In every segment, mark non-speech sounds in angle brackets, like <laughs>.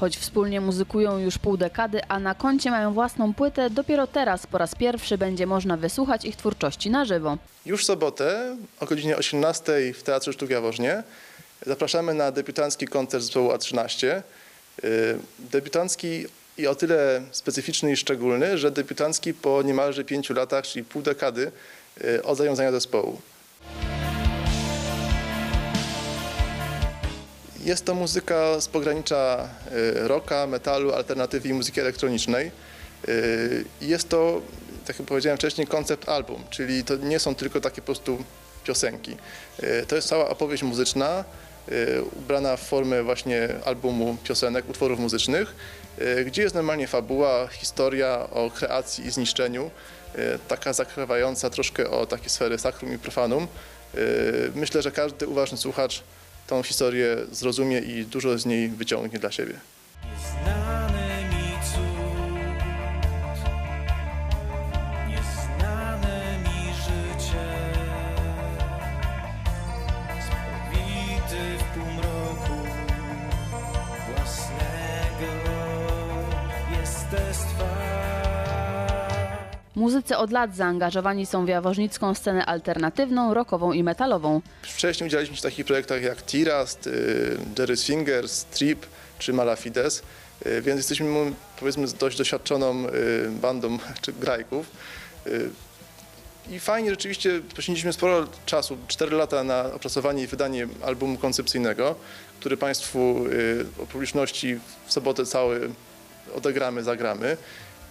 Choć wspólnie muzykują już pół dekady, a na koncie mają własną płytę, dopiero teraz po raz pierwszy będzie można wysłuchać ich twórczości na żywo. Już w sobotę o godzinie 18 w Teatrze Sztuk Jaworznie zapraszamy na debiutancki koncert zespołu A13. Yy, Debiutancki i o tyle specyficzny i szczególny, że debiutancki po niemalże pięciu latach, czyli pół dekady yy, od zawiązania zespołu. Jest to muzyka z pogranicza y, rocka, metalu, alternatywy i muzyki elektronicznej. Y, Jest to, tak jak powiedziałem wcześniej, koncept album, czyli to nie są tylko takie po prostu piosenki. Y, To jest cała opowieść muzyczna, ubrana w formę właśnie albumu piosenek, utworów muzycznych, gdzie jest normalnie fabuła, historia o kreacji i zniszczeniu, taka zakrywająca troszkę o takie sfery sacrum i profanum. Myślę, że każdy uważny słuchacz tą historię zrozumie i dużo z niej wyciągnie dla siebie. Nieznany mi Muzycy od lat zaangażowani są w jaworznicką scenę alternatywną, rockową i metalową. Wcześniej udziałaliśmy się w takich projektach jak Tirast, y, Jerry's Fingers, Trip czy Malafides, y, więc jesteśmy powiedzmy dość doświadczoną y, bandą <laughs> czy grajków. Y, I fajnie rzeczywiście poświęciliśmy sporo czasu, 4 lata na opracowanie i wydanie albumu koncepcyjnego, który Państwu y, o publiczności w sobotę cały odegramy, zagramy.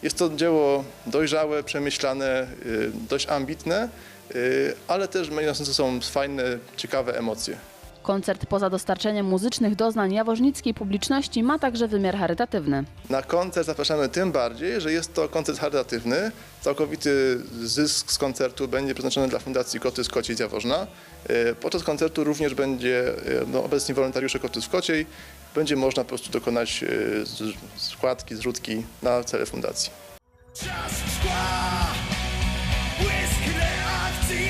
Jest to dzieło dojrzałe, przemyślane, y, dość ambitne, y, ale też ze sobą fajne, ciekawe emocje. Koncert poza dostarczeniem muzycznych doznań jaworznickiej publiczności ma także wymiar charytatywny. Na koncert zapraszamy tym bardziej, że jest to koncert charytatywny. Całkowity zysk z koncertu będzie przeznaczony dla Fundacji Koty z Kociej z Jaworzna. Y, Podczas koncertu również będzie y, no, obecni wolontariusze Koty z Kociej. Będzie można po prostu dokonać z- składki, zrzutki na cele fundacji. Czas szkła, błysk reakcji,